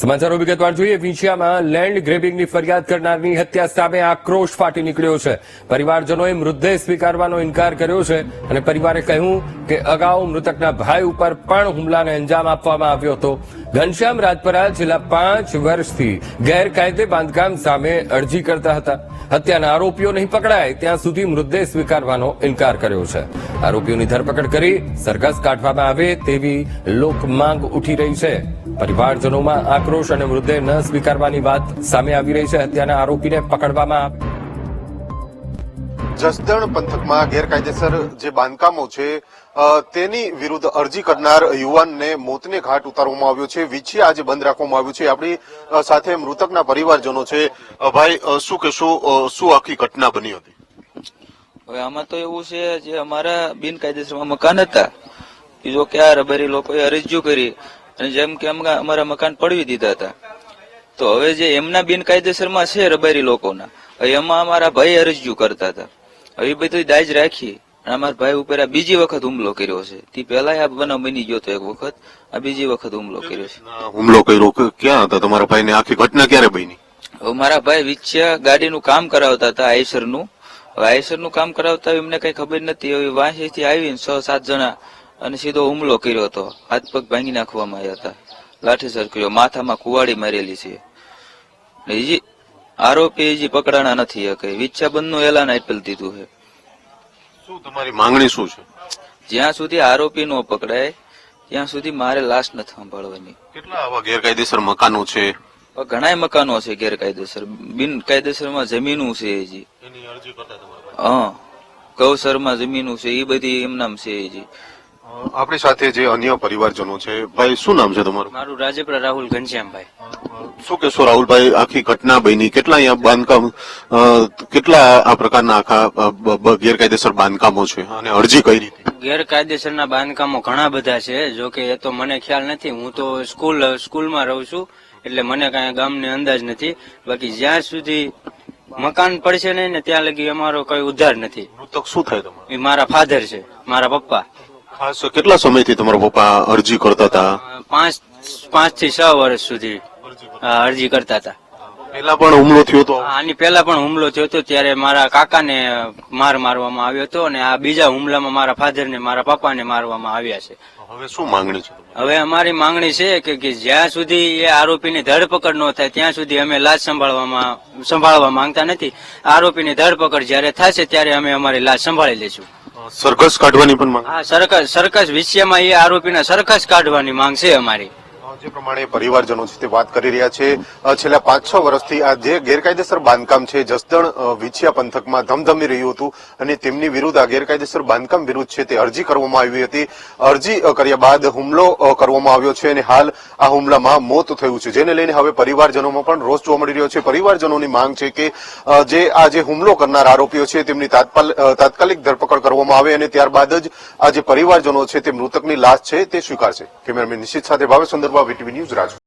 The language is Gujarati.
સમાચારો વિગતવાર જોઈએ. વિંછિયામાં લેન્ડ ગ્રેબિંગની ફરિયાદ કરનારની હત્યા સામે આક્રોશ ફાટી નીકળ્યો છે. પરિવારજનોએ મૃતદેહ સ્વીકારવાનો ઇનકાર કર્યો છે અને પરિવારે કહ્યું કે અગાઉ મૃતકના ભાઈ ઉપર પણ હુમલાને અંજામ આપવામાં આવ્યો હતો. ઘનશ્યામ રાજપરા છેલ્લા પાંચ વર્ષથી ગેરકાયદે બાંધકામ સામે અરજી કરતા હતા. હત્યાના આરોપીઓ નહીં પકડાય ત્યાં સુધી મૃતદેહ સ્વીકારવાનો ઇનકાર કર્યો છે. આરોપીઓની ધરપકડ કરી સરઘસ કાઢવામાં આવે તેવી લોકમાંગ ઉઠી રહી છે. પરિવારજનોમાં આક્રોશ અને મૃતદેહ ન સ્વીકારવાની વાત સામે આવી રહી છે. હત્યાના આરોપીને પકડવામાં જસદણ પંથકમાં ગેરકાયદેસર જે બાંધકામો છે તેની વિરુદ્ધ અરજી કરનાર યુવાનને મોતને ઘાટ ઉતારવામાં આવ્યો છે. વિછી આજે બંધ રાખવામાં આવ્યું છે. આપણી સાથે મૃતકના પરિવારજનો છે. ભાઈ શું કે શું શું આખી ઘટના બની હતી? હવે આમાં તો એવું છે જે અમારા બિનકાયદેસરમાં મકાન હતા. જો કે આ રબારી લોકોએ અરજીઓ કરી? અને જેમ કે અમારા મકાન પડવી દીધા હતા. તો હવે જે એમના બિનકાયદેસરમાં છે રબારી લોકોના એમાં અમારા ભાઈ અરજીઓ કરતા હતા. હવે બધી દાજ રાખી અમારા ભાઈ ઉપર આ બીજી વખત હુમલો કર્યો છે. તે પહેલા આ બનાવ બની ગયો હતો એક વખત આ બીજી વખત હુમલો કર્યો છે. હુમલો કર્યો ક્યાં હતા? તમારા ભાઈને આખી ઘટના ક્યારે બની? મારા ભાઈ વિચ્યા ગાડીનું કામ કરાવતા હતા આઈસરનું આયસર આઈસરનું કામ કરાવતા એમને કઈ ખબર નથી હવે વાંસીથી આવીને છ સાત જણા અને સીધો હુમલો કર્યો હતો. હાથ પગ ભાંગી નાખવામાં આવ્યા હતા. લાઠીચાર્જ કર્યો માથામાં કુવાડી મારેલી છે. હજી આરોપી હજી પકડાણા નથી કઈ વિચ્છા બંધનું એલાન આપેલ દીધું છે શું તમારી માંગણી શું છે? જ્યાં સુધી આરોપી નો પકડાય ત્યાં સુધી મારે લાશ નથી સાંભળવાની. કેટલા આવા ગેરકાયદેસર મકાનો છે? ઘણા મકાનો છે ગેરકાયદેસર. બિનકાયદેસરમાં જમીનું છે હજી હા. ગૌસરમાં જમીનું છે. એ બધી એમનામ છે હજી આપણી સાથે જે અન્ય પરિવારજનો છે ભાઈ શું નામ છે તમારું? મારું રાજપરા રાહુલ ઘનશ્યામભાઈ. શું કહેશો રાહુલભાઈ આખી ઘટના બની? કેટલા અહીંયા બાંધકામ કેટલા આ પ્રકારના આખા ગેરકાયદેસર બાંધકામો છે અને અરજી કઈ રીતે? ગેરકાયદેસરના બાંધકામો ઘણા બધા છે જો કે એ તો મને ખ્યાલ નથી. હું તો સ્કૂલ સ્કૂલમાં રહું છું એટલે મને કાંઈ ગામને અંદાજ નથી. બાકી જ્યાં સુધી મકાન પડશે નહીં ને ત્યાં લગી અમારો કઈ ઉદ્ધાર નથી. મૃતક શું થાય તમારું? એ મારા ફાધર છે મારા પપ્પા. ખાસ કેટલા સમયથી તમારા પપ્પા અરજી કરતા હતા? પાંચ પાંચથી છ વર્ષ સુધી અરજી કરતા હતા. પેલા પણ હુમલો થયો હતો આની પહેલા પણ હુમલો થયો હતો ત્યારે મારા કાકાને માર મારવામાં આવ્યો હતો અને આ બીજા હુમલામાં મારા ફાધરને મારા પપ્પાને મારવામાં આવ્યા છે. હવે શું માંગણી છે હવે અમારી માંગણી છે કે જ્યાં સુધી એ આરોપીની ધરપકડ ન થાય ત્યાં સુધી અમે લાશ સંભાળવામાં સંભાળવા માંગતા નથી. આરોપીની ધરપકડ જ્યારે થશે ત્યારે અમે અમારી લાશ સંભાળી લઈશું. અ, સરઘસ કાઢવાની પણ માંગ. હા સરકસ સરકસ વિષયમાં એ આરોપીના સરકસ કાઢવાની માંગ છે અમારી. જે પ્રમાણે પરિવારજનો છે તે વાત કરી રહ્યા છે. છેલ્લા પાંચ છ વર્ષથી આ જે ગેરકાયદેસર બાંધકામ છે, જસદણ વિછિયા પંથકમાં ધમધમી રહ્યું હતું અને તેમની વિરુદ્ધ આ ગેરકાયદેસર બાંધકામ વિરુદ્ધ છે તે અરજી કરવામાં આવી હતી. અરજી કર્યા બાદ હુમલો કરવામાં આવ્યો છે અને હાલ આ હુમલામાં મોત થયું છે. જેને લઈને હવે પરિવારજનોમાં પણ રોષ જોવા મળી રહ્યો છે. પરિવારજનોની માંગ છે કે જે આ જે હુમલો કરનાર આરોપીઓ છે તેમની તાત્કાલ- તાત્કાલિક ધરપકડ કરવામાં આવે અને ત્યારબાદ જ આ જે પરિવારજનો છે તે મૃતકની લાશ છે તે સ્વીકારશે. કેમેરામેન નિશ્ચિત સાથે ભાવે સુંદરબા between Newsraj